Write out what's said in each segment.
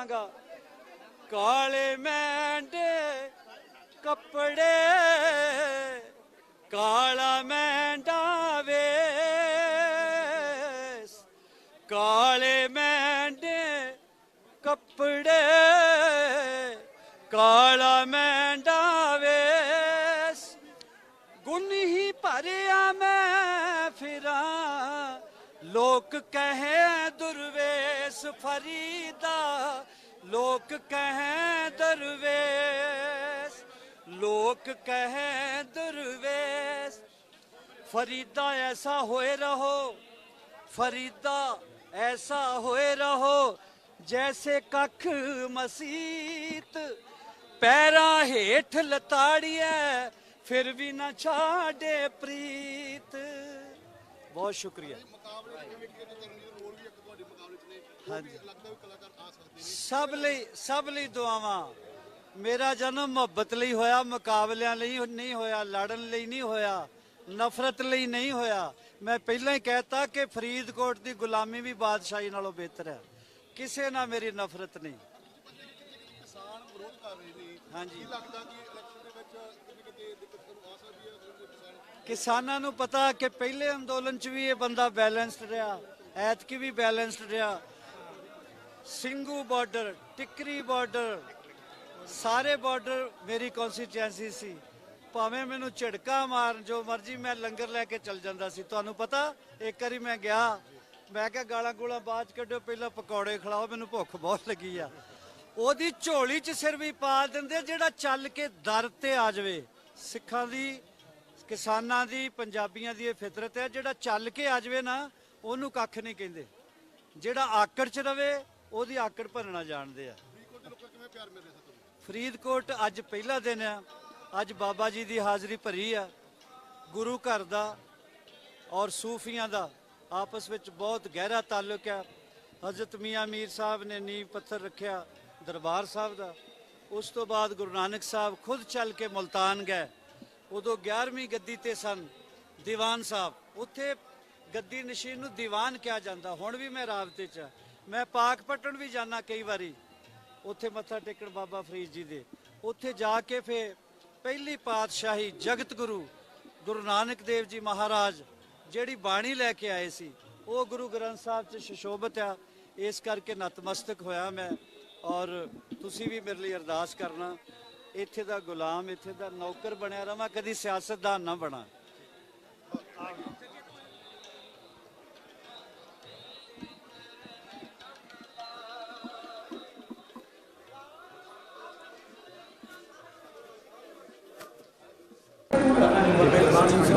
ਗਾਵਾਂਗਾ ਕਾਲੇ ਮੈਂਡੇ ਕੱਪੜੇ, ਕਾਲਾ ਮੈਂਡਾ ਵੇਸ। ਕਾਲੇ ਮੈਂਡੇ ਕੱਪੜੇ, ਕਾਲਾ ਮੈਂਡਾ ਵੇਸ। ਗੁਣ ਹੀ ਭਰਿਆ ਮੈਂ ਫਿਰਾਂ, ਲੋਕ ਕਹੇ ਦੁਰਵੇ पास फरीदा लोक कहें दरवेश लोक कहें दरवेश। फरीदा ऐसा होए रहो, फरीदा ऐसा होए रहो, जैसे कख मसीत। पैर हेठ लताड़िए, फिर भी ना छाड़े प्रीत। बहुत शुक्रिया। ਹਾਂਜੀ। ਸਭ ਲਈ ਸਭ ਲਈ ਦੁਆਵਾਂ। ਮੇਰਾ ਜਨਮ ਮੁਹੱਬਤ ਲਈ ਹੋਇਆ ਮੁਕਾਬਲਿਆਂ ਲਈ ਨਹੀਂ ਹੋਇਆ ਲੜਨ ਲਈ ਨਹੀਂ ਹੋਇਆ ਨਫ਼ਰਤ ਲਈ ਨਹੀਂ ਹੋਇਆ। ਮੈਂ ਪਹਿਲਾਂ ਹੀ ਕਹਿਤਾ ਕਿ ਫਰੀਦਕੋਟ ਦੀ ਗੁਲਾਮੀ ਵੀ ਬਾਦਸ਼ਾਹੀ ਨਾਲੋਂ ਬਿਹਤਰ ਹੈ। ਕਿਸੇ ਨਾਲ ਮੇਰੀ ਨਫ਼ਰਤ ਨਹੀਂ। ਕਿਸਾਨ ਵਿਰੋਧ ਕਰ ਰਹੇ ਨੇ। ਹਾਂਜੀ। ਕੀ ਲੱਗਦਾ ਕਿ ਇਲੈਕਸ਼ਨ ਦੇ ਵਿੱਚ ਕਿਤੇ ਕਿਤੇ ਦਿੱਕਤ ਤੁਹਾਨੂੰ ਆ ਸਕਦੀ ਹੈ ਅਗਰ ਕੋਈ ਕਿਸਾਨ ਕਿਸਾਨਾਂ ਨੂੰ ਪਤਾ ਕਿ ਪਹਿਲੇ ਅੰਦੋਲਨ 'ਚ ਵੀ ਇਹ ਬੰਦਾ ਬੈਲੈਂਸਡ ਰਿਹਾ ਐਤਕੀ ਵੀ ਬੈਲੈਂਸਡ ਰਿਹਾ। ਸਿੰਘੂ ਬਾਰਡਰ, ਟਿਕਰੀ ਬਾਰਡਰ, ਸਾਰੇ ਬਾਰਡਰ ਮੇਰੀ ਕਨਸਟੀਚੁਐਂਸੀ ਸੀ। ਭਾਵੇਂ ਮੈਨੂੰ ਝਟਕਾ ਮਾਰਨ, ਜੋ ਮਰਜ਼ੀ ਮੈਂ ਲੰਗਰ ਲੈ ਕੇ ਚੱਲ ਜਾਂਦਾ ਸੀ, ਤੁਹਾਨੂੰ ਪਤਾ, ਇੱਕ ਵਾਰੀ ਮੈਂ ਗਿਆ, ਮੈਂ ਕਿਹਾ ਗਾਲਾਂ ਗੂਲਾਂ ਬਾਅਦ ਕੱਢੋ ਪਹਿਲਾਂ ਪਕੌੜੇ ਖਿਲਾਓ, ਮੈਨੂੰ ਭੁੱਖ ਬਹੁਤ ਲੱਗੀ ਆ। ਉਹਦੀ ਝੋਲੀ 'ਚ ਸਿਰ ਵੀ ਪਾ ਦਿੰਦੇ ਜਿਹੜਾ ਚੱਲ ਕੇ ਦਰ ਤੇ ਆ ਜਾਵੇ। ਸਿੱਖਾਂ ਦੀ, ਕਿਸਾਨਾਂ ਦੀ, ਪੰਜਾਬੀਆਂ ਦੀ ਇਹ ਫਿਤਰਤ ਹੈ, ਜਿਹੜਾ ਚੱਲ ਕੇ ਆ ਜਾਵੇ ਨਾ, ਉਹਨੂੰ ਕੱਖ ਨਹੀਂ ਕਹਿੰਦੇ। ਜਿਹੜਾ ਆਕੜ 'ਚ ਰਵੇ ਉਹਦੀ ਆਕੜ ਭਰਨਾ ਜਾਣਦੇ ਆ। ਫਰੀਦਕੋਟ ਦੇ ਲੋਕਾਂ ਨੂੰ ਕਿਵੇਂ ਪਿਆਰ ਮਿਲ ਰਿਹਾ ਸੀ ਤੁਹਾਨੂੰ? ਫਰੀਦਕੋਟ ਅੱਜ ਪਹਿਲਾ ਦਿਨ ਆ। ਅੱਜ ਬਾਬਾ ਜੀ ਦੀ ਹਾਜ਼ਰੀ ਭਰੀ ਆ। ਗੁਰੂ ਘਰ ਦਾ ਔਰ ਸੂਫੀਆਂ ਦਾ ਆਪਸ ਵਿੱਚ ਬਹੁਤ ਗਹਿਰਾ ਤਾਲੁਕ ਆ। ਹਜ਼ਰਤ ਮੀਆਂ ਮੀਰ ਸਾਹਿਬ ਨੇ ਨੀਂਹ ਪੱਥਰ ਰੱਖਿਆ ਦਰਬਾਰ ਸਾਹਿਬ ਦਾ। ਉਸ ਤੋਂ ਬਾਅਦ ਗੁਰੂ ਨਾਨਕ ਸਾਹਿਬ ਖੁਦ ਚੱਲ ਕੇ ਮੁਲਤਾਨ ਗਏ। ਉਦੋਂ 11ਵੀਂ ਗੱਦੀ ਤੇ ਸਨ ਦੀਵਾਨ ਸਾਹਿਬ। ਉੱਥੇ ਗੱਦੀ ਨਸ਼ੀਨ ਨੂੰ ਦੀਵਾਨ ਕਿਹਾ ਜਾਂਦਾ। ਹੁਣ ਵੀ ਮੈਂ ਰਾਬਤੇ 'ਚ। ਮੈਂ ਪਾਕ ਪਟਣ ਵੀ ਜਾਣਾ ਕਈ ਵਾਰੀ। ਉੱਥੇ ਮੱਥਾ ਟੇਕਣ ਬਾਬਾ ਫਰੀਦ ਜੀ ਦੇ। ਉੱਥੇ ਜਾ ਕੇ ਫੇ ਪਹਿਲੀ ਪਾਤਸ਼ਾਹੀ ਜਗਤ ਗੁਰੂ ਗੁਰੂ ਨਾਨਕ ਦੇਵ ਜੀ ਮਹਾਰਾਜ ਜਿਹੜੀ ਬਾਣੀ ਲੈ ਕੇ ਆਏ ਸੀ, ਉਹ ਗੁਰੂ ਗ੍ਰੰਥ ਸਾਹਿਬ 'ਚ ਸ਼ਸ਼ੋਭਤ ਆ। ਇਸ ਕਰਕੇ ਨਤਮਸਤਕ ਹੋਇਆ ਮੈਂ ਔਰ ਤੁਸੀਂ ਵੀ ਮੇਰੇ ਲਈ ਅਰਦਾਸ ਕਰਨਾ, ਇੱਥੇ ਦਾ ਗੁਲਾਮ, ਇੱਥੇ ਦਾ ਨੌਕਰ ਬਣਿਆ ਰਵਾਂ, ਕਦੀ ਸਿਆਸਤਦਾਨ ਨਾ ਬਣਾ।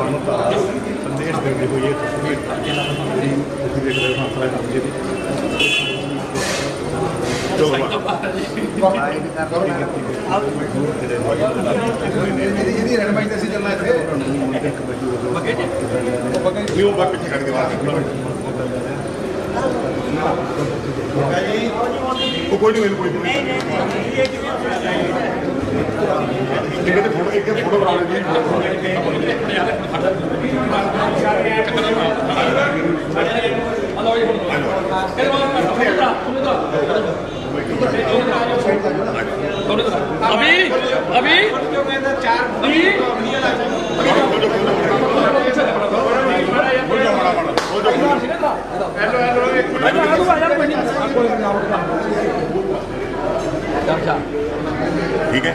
ਸੰਦੇਸ਼ ਦਿੰਦੇ ਹੋਏ ਇਹ ਤਸਵੀਰ ਜਿਹੜੀ ਤੁਸੀਂ ਦੇਖ ਰਹੇ ਹੋ ਹਾਸਲਾ ਕਰ ਜੀ ਇਹਦੀ ਰਹਿਨਮਾਈ ਤੇ ਅਸੀਂ ਚੱਲਣਾ ਇੱਥੇ ਨਿਊ ਬਾ ਪਿੱਛੇ ਕੱਢ ਕੇ ਬਾਹਰ ਉਹ ਕੋਈ ਨਹੀਂ ਮੈਨੂੰ ਕੋਈ ਨਹੀਂ ਟਿਕਟ ਫੋਟੋ ਇੱਕ ਫੋਟੋ ਬਣਾ ਲਈ ਅਭੀ ਅਭੀ ਚਾਰ ਅਭੀ ਹੈਲੋ ਹੈਲੋ ਇੱਕ ਮਿੰਟ ਆਲੂ ਆ। ਜਾਣ ਪੈਣੀ ਕੋਈ ਨਾ ਆਉਂਦਾ ਠੀਕ ਹੈ।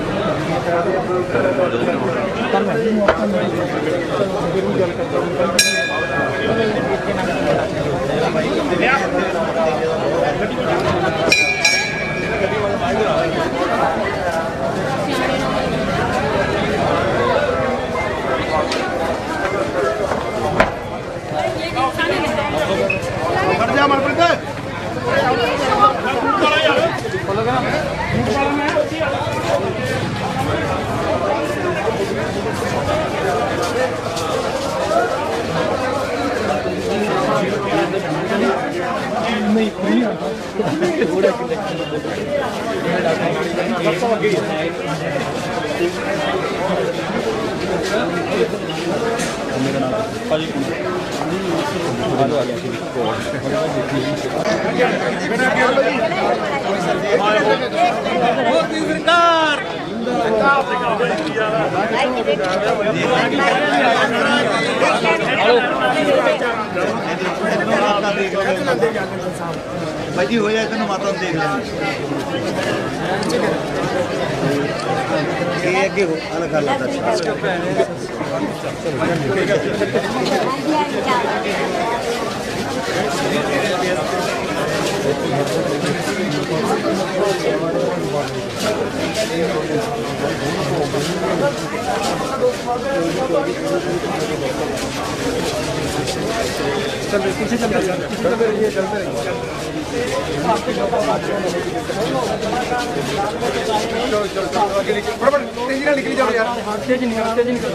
ਨਹੀਂ ਖੜ नहीं पूरी मेरा नाम पाजी कुमार आ गया सरकार सरकार माता देख लेंगे भाजी हो जाए तो ना माता देख लेंगे ये आगे हो अलग अलग Thank you. चल पीछे चल चल रहिए चलते रहिए फटाफट तेजी निकली जाओ यार तेजी निकल तेजी निकल